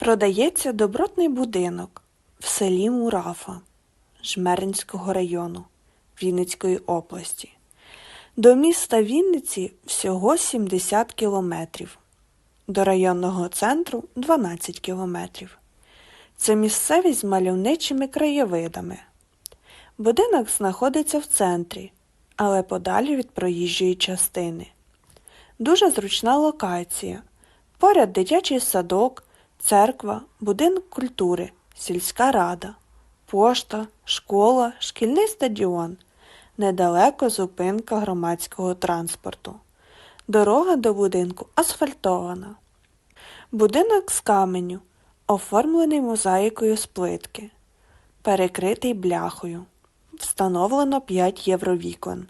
Продається добротний будинок в селі Мурафа Жмеринського району Вінницької області. До міста Вінниці всього 70 кілометрів, до районного центру 12 кілометрів. Це місцевість з мальовничими краєвидами. Будинок знаходиться в центрі, але подалі від проїжджої частини. Дуже зручна локація. Поряд дитячий садок, церква, будинок культури, сільська рада, пошта, школа, шкільний стадіон. Недалеко зупинка громадського транспорту. Дорога до будинку асфальтована. Будинок з каменю, оформлений мозаїкою з плитки, перекритий бляхою. Встановлено 5 євровікон.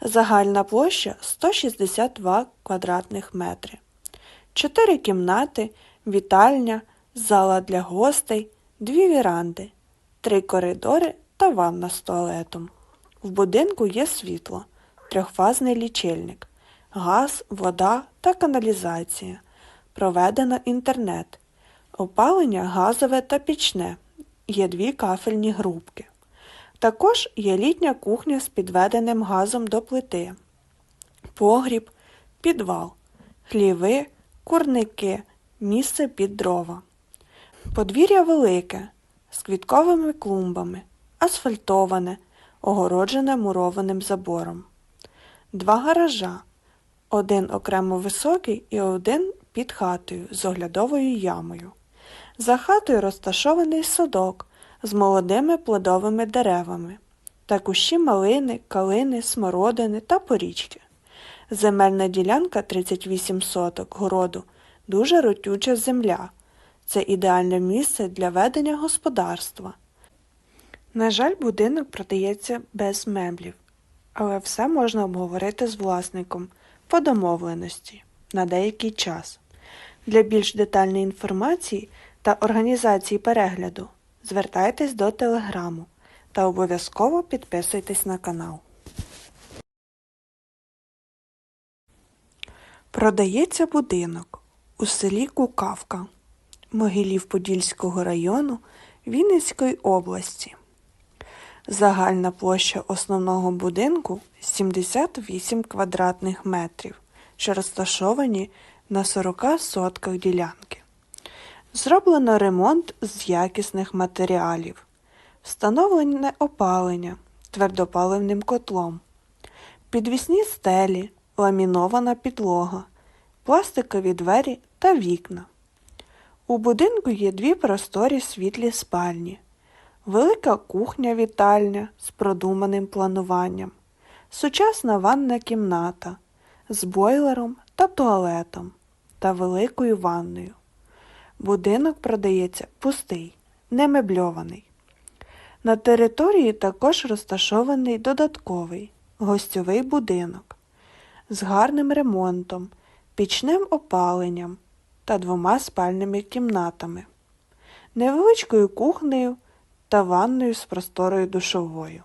Загальна площа 162 квадратних метри. Чотири кімнати, вітальня, зала для гостей, дві віранди, три коридори та ванна з туалетом. В будинку є світло, трьохфазний лічильник, газ, вода та каналізація. Проведено інтернет, опалення газове та пічне. Є дві кафельні грубки. Також є літня кухня з підведеним газом до плити, погріб, підвал, хліви, курники, місце під дрова. Подвір'я велике, з квітковими клумбами, асфальтоване, огороджене мурованим забором. Два гаража, один окремо високий і один під хатою з оглядовою ямою. За хатою розташований садок з молодими плодовими деревами та кущі малини, калини, смородини та порічки. Земельна ділянка 38 соток городу дуже ротюча земля. Це ідеальне місце для ведення господарства. На жаль, будинок продається без меблів, але все можна обговорити з власником по домовленості на деякий час. Для більш детальної інформації та організації перегляду звертайтесь до телеграму та обов'язково підписуйтесь на канал. Продається будинок у селі Кукавка Могилів Подільського району Вінницької області. Загальна площа основного будинку 78 квадратних метрів, що розташовані на 40 сотках ділянки. Зроблено ремонт з якісних матеріалів, встановлене опалення твердопаливним котлом, підвісні стелі, ламінована підлога, пластикові двері та вікна. У будинку є дві просторі світлі спальні, велика кухня-вітальня з продуманим плануванням, сучасна ванна кімната з бойлером та туалетом та великою ванною. Будинок продається пустий, не мебльований. На території також розташований додатковий гостьовий будинок з гарним ремонтом, пічним опаленням та двома спальними кімнатами, невеличкою кухнею та ванною з просторою душовою.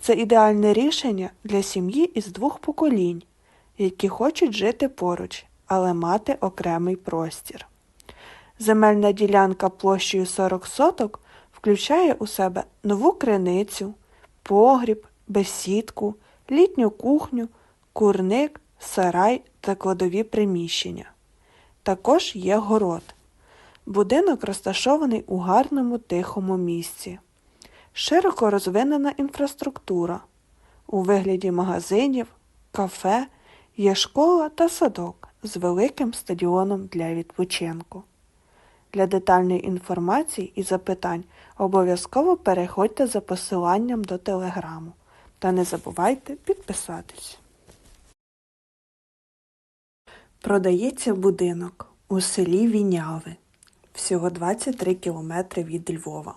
Це ідеальне рішення для сім'ї із двох поколінь, які хочуть жити поруч, але мати окремий простір. Земельна ділянка площею 40 соток включає у себе нову криницю, погріб, бесідку, літню кухню, курник, сарай та кладові приміщення. Також є город. Будинок розташований у гарному тихому місці. Широко розвинена інфраструктура. У вигляді магазинів, кафе є школа та садок з великим стадіоном для відпочинку. Для детальної інформації і запитань обов'язково переходьте за посиланням до телеграму та не забувайте підписатись. Продається будинок у селі Віняви, всього 23 км від Львова.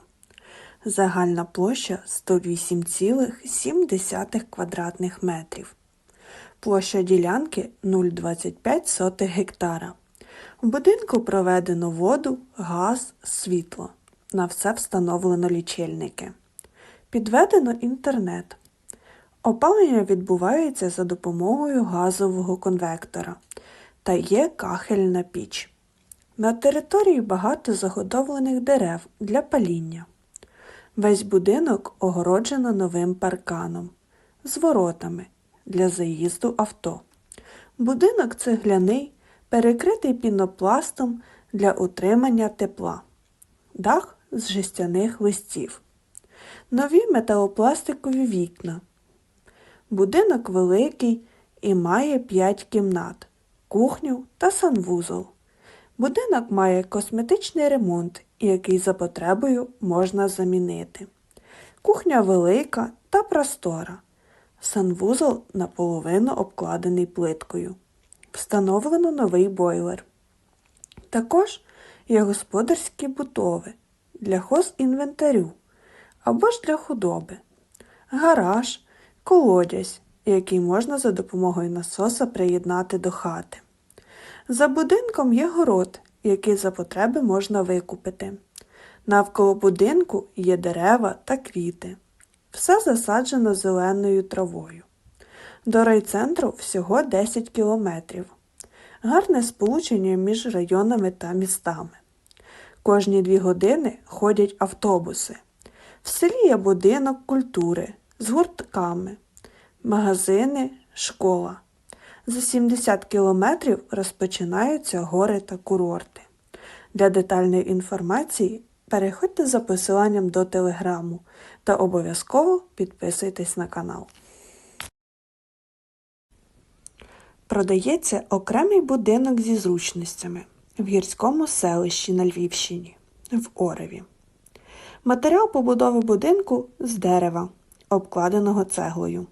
Загальна площа 108,7 квадратних метрів. Площа ділянки 0,25 гектара. У будинку проведено воду, газ, світло. На все встановлено лічильники. Підведено інтернет. Опалення відбувається за допомогою газового конвектора та є кахельна піч. На території багато заготовлених дерев для паління. Весь будинок огороджено новим парканом з воротами для заїзду авто. Будинок цегляний, перекритий пінопластом для утримання тепла. Дах з жестяних листів. Нові металопластикові вікна. Будинок великий і має 5 кімнат, кухню та санвузол. Будинок має косметичний ремонт, який за потребою можна замінити. Кухня велика та простора. Санвузол наполовину обкладений плиткою. Встановлено новий бойлер. Також є господарські бутови для хозінвентарю або ж для худоби, гараж, колодязь, який можна за допомогою насоса приєднати до хати. За будинком є город, який за потреби можна викупити. Навколо будинку є дерева та квіти. Все засаджено зеленою травою. До райцентру всього 10 кілометрів. Гарне сполучення між районами та містами. Кожні дві години ходять автобуси. В селі є будинок культури з гуртками, магазини, школа. За 70 кілометрів розпочинаються гори та курорти. Для детальної інформації переходьте за посиланням до телеграму та обов'язково підписуйтесь на канал. Продається окремий будинок зі зручностями в гірському селищі на Львівщині в Ореві. Матеріал побудови будинку з дерева, обкладеного цеглою.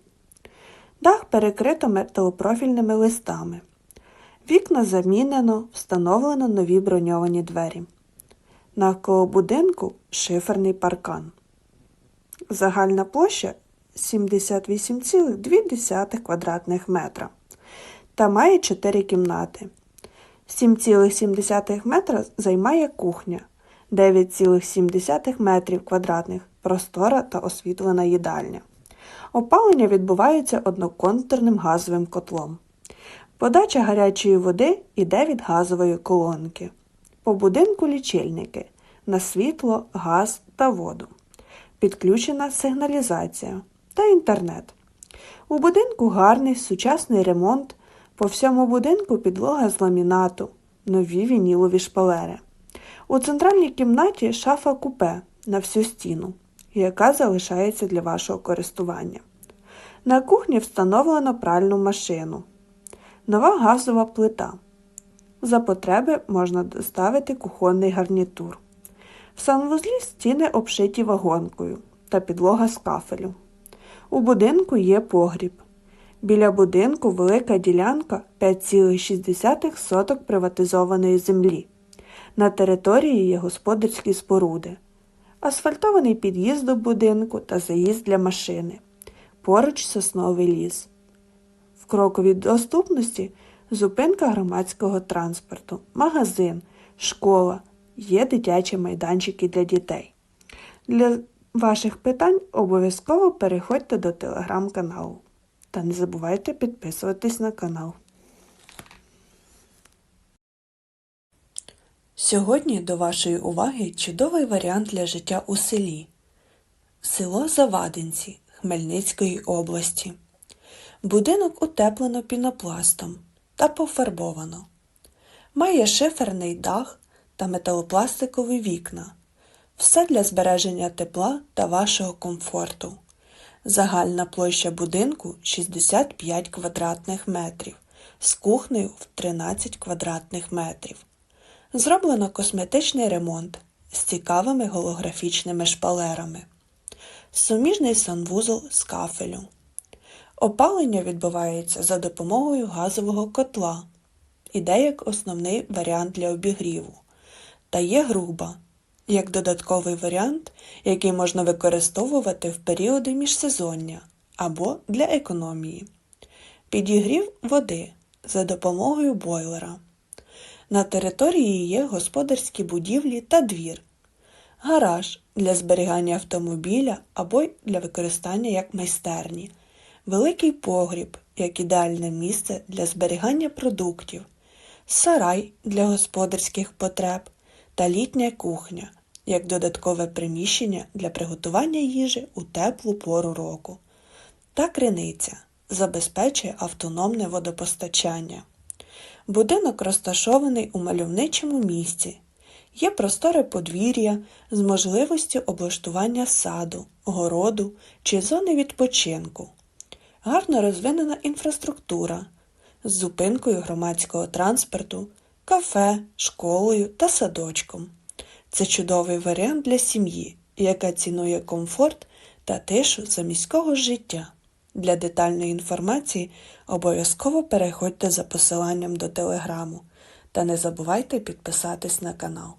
Дах перекрито металопрофільними листами. Вікна замінено, встановлено нові броньовані двері. Навколо будинку шиферний паркан. Загальна площа 78,2 квадратних метра та має 4 кімнати. 7,7 метра займає кухня, 9,7 метрів квадратних простора та освітлена їдальня. Опалення відбувається одноконтурним газовим котлом. Подача гарячої води йде від газової колонки. По будинку лічильники на світло, газ та воду. Підключена сигналізація та інтернет. У будинку гарний сучасний ремонт. По всьому будинку підлога з ламінату, нові вінілові шпалери. У центральній кімнаті шафа купе на всю стіну, яка залишається для вашого користування. На кухні встановлено пральну машину, нова газова плита. За потреби можна доставити кухонний гарнітур. В санвузлі стіни обшиті вагонкою та підлога з кафелю. У будинку є погріб. Біля будинку велика ділянка 5,6 соток приватизованої землі. На території є господарські споруди, асфальтований під'їзд до будинку та заїзд для машини. Поруч сосновий ліс. В кроковій доступності зупинка громадського транспорту, магазин, школа, є дитячі майданчики для дітей. Для ваших питань обов'язково переходьте до телеграм-каналу. Та не забувайте підписуватись на канал. Сьогодні до вашої уваги чудовий варіант для життя у селі. Село Завадинці Хмельницької області. Будинок утеплено пінопластом та пофарбовано. Має шиферний дах та металопластикові вікна. Все для збереження тепла та вашого комфорту. Загальна площа будинку 65 квадратних метрів з кухнею в 13 квадратних метрів. Зроблено косметичний ремонт з цікавими голографічними шпалерами. Суміжний санвузол з кафелю. Опалення відбувається за допомогою газового котла. Іде як основний варіант для обігріву. Та є груба як додатковий варіант, який можна використовувати в періоди міжсезоння або для економії. Підігрів води за допомогою бойлера. На території є господарські будівлі та двір, гараж для зберігання автомобіля або для використання як майстерні, великий погріб як ідеальне місце для зберігання продуктів, сарай для господарських потреб та літня кухня як додаткове приміщення для приготування їжі у теплу пору року. Та криниця забезпечує автономне водопостачання. Будинок розташований у мальовничому місці. Є просторе подвір'я з можливістю облаштування саду, городу чи зони відпочинку. Гарно розвинена інфраструктура з зупинкою громадського транспорту, кафе, школою та садочком. Це чудовий варіант для сім'ї, яка цінує комфорт та тишу за міського життя. Для детальної інформації обов'язково переходьте за посиланням до телеграму та не забувайте підписатись на канал.